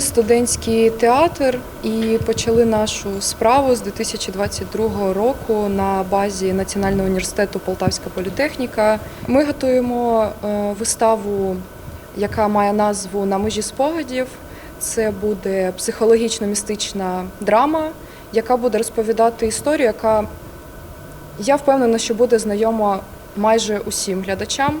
студентський театр і почали нашу справу з 2022 року на базі Національного університету Полтавська політехніка. Ми готуємо е, виставу, яка має назву На межі спогадів. Це буде психологічно-містична драма, яка буде розповідати історію, яка я впевнена, що буде знайома майже усім глядачам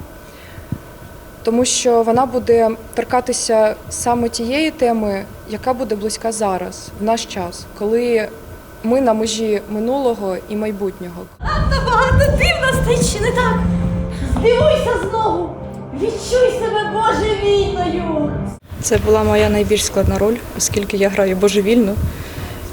тому що вона буде торкатися саме тієї теми, яка буде близька зараз, в наш час, коли ми на межі минулого і майбутнього. Надто багато дивно стає, чи не так? Здивуйся знову! Відчуй себе божевільною! Це була моя найбільш складна роль, оскільки я граю божевільну,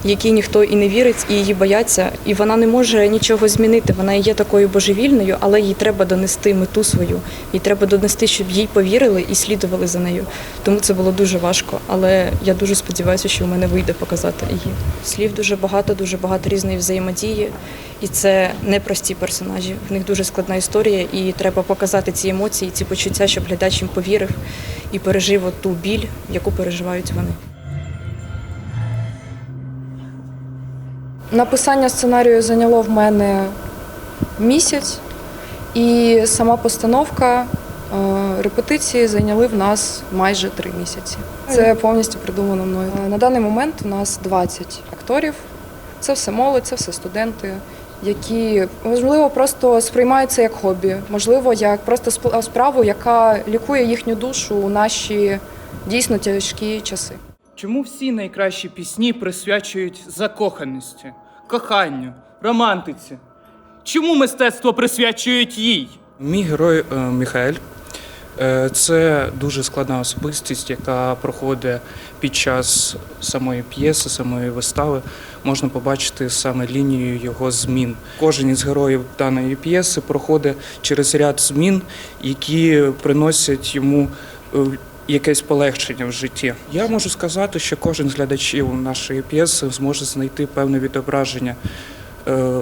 якій ніхто і не вірить, і її бояться, і вона не може нічого змінити. Вона є такою божевільною, але їй треба донести мету свою. Їй треба донести, щоб їй повірили і слідували за нею. Тому це було дуже важко. Але я дуже сподіваюся, що в мене вийде показати її. Слів дуже багато, дуже багато різної взаємодії. І це непрості персонажі. В них дуже складна історія, і треба показати ці емоції, ці почуття, щоб глядач їм повірив і пережив ту біль, яку переживають вони. Написання сценарію зайняло в мене місяць, і сама постановка е, репетиції зайняли в нас майже три місяці. Це повністю придумано мною. Е, На даний момент у нас 20 акторів. Це все молодь, це все студенти, які можливо просто сприймають це як хобі, можливо, як просто справу, яка лікує їхню душу у наші дійсно тяжкі часи. Чому всі найкращі пісні присвячують закоханості, коханню, романтиці? Чому мистецтво присвячують їй? Мій герой е, Міхаель. Е, Це дуже складна особистість, яка проходить під час самої п'єси, самої вистави. Можна побачити саме лінію його змін. Кожен із героїв даної п'єси проходить через ряд змін, які приносять йому е, якесь полегшення в житті. Я можу сказати, що кожен з глядачів нашої п'єси зможе знайти певне відображення. е,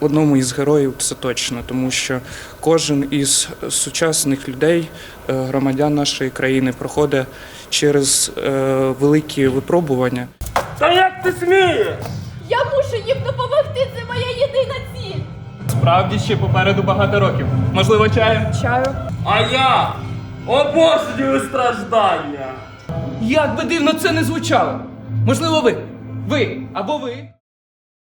одному із героїв це точно, тому що кожен із сучасних людей, е, громадян нашої країни, проходить через е, великі випробування. Та як ти смієш? Я мушу їм допомогти, це моя єдина ціль! Справді ще попереду багато років. Можливо, чаю? Чаю. А я обожнюю страждання. Як би дивно це не звучало. Можливо, ви. Ви або ви